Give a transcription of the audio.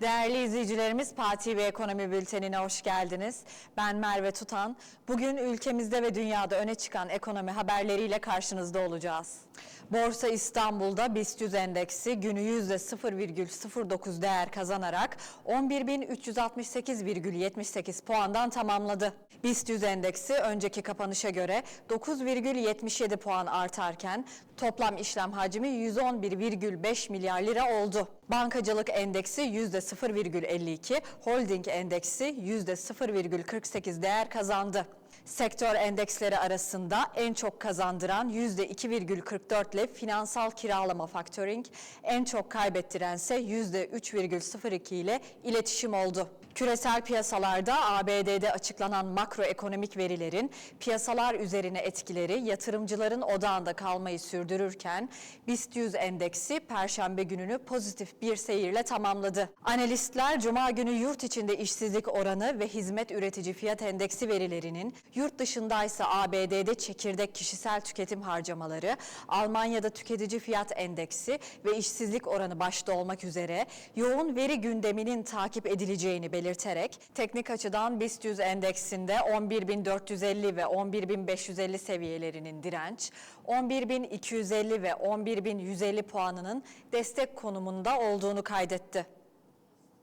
Değerli izleyicilerimiz Fatih ve Ekonomi Bülteni'ne hoş geldiniz. Ben Merve Tutan. Bugün ülkemizde ve dünyada öne çıkan ekonomi haberleriyle karşınızda olacağız. Borsa İstanbul'da BIST 100 endeksi günü %0,09 değer kazanarak 11.368,78 puandan tamamladı. BIST 100 endeksi önceki kapanışa göre 9,77 puan artarken toplam işlem hacmi 111,5 milyar lira oldu. Bankacılık endeksi %0,52, holding endeksi %0,48 değer kazandı. Sektör endeksleri arasında en çok kazandıran %2,44 ile finansal kiralama factoring, en çok kaybettirense %3,02 ile iletişim oldu. Küresel piyasalarda ABD'de açıklanan makroekonomik verilerin piyasalar üzerine etkileri yatırımcıların odağında kalmayı sürdürürken BIST 100 endeksi perşembe gününü pozitif bir seyirle tamamladı. Analistler cuma günü yurt içinde işsizlik oranı ve hizmet üretici fiyat endeksi verilerinin yurt dışındaysa ABD'de çekirdek kişisel tüketim harcamaları, Almanya'da tüketici fiyat endeksi ve işsizlik oranı başta olmak üzere yoğun veri gündeminin takip edileceğini belirterek teknik açıdan BIST 100 endeksinde 11.450 ve 11.550 seviyelerinin direnç, 11.250 ve 11.150 puanının destek konumunda olduğunu kaydetti.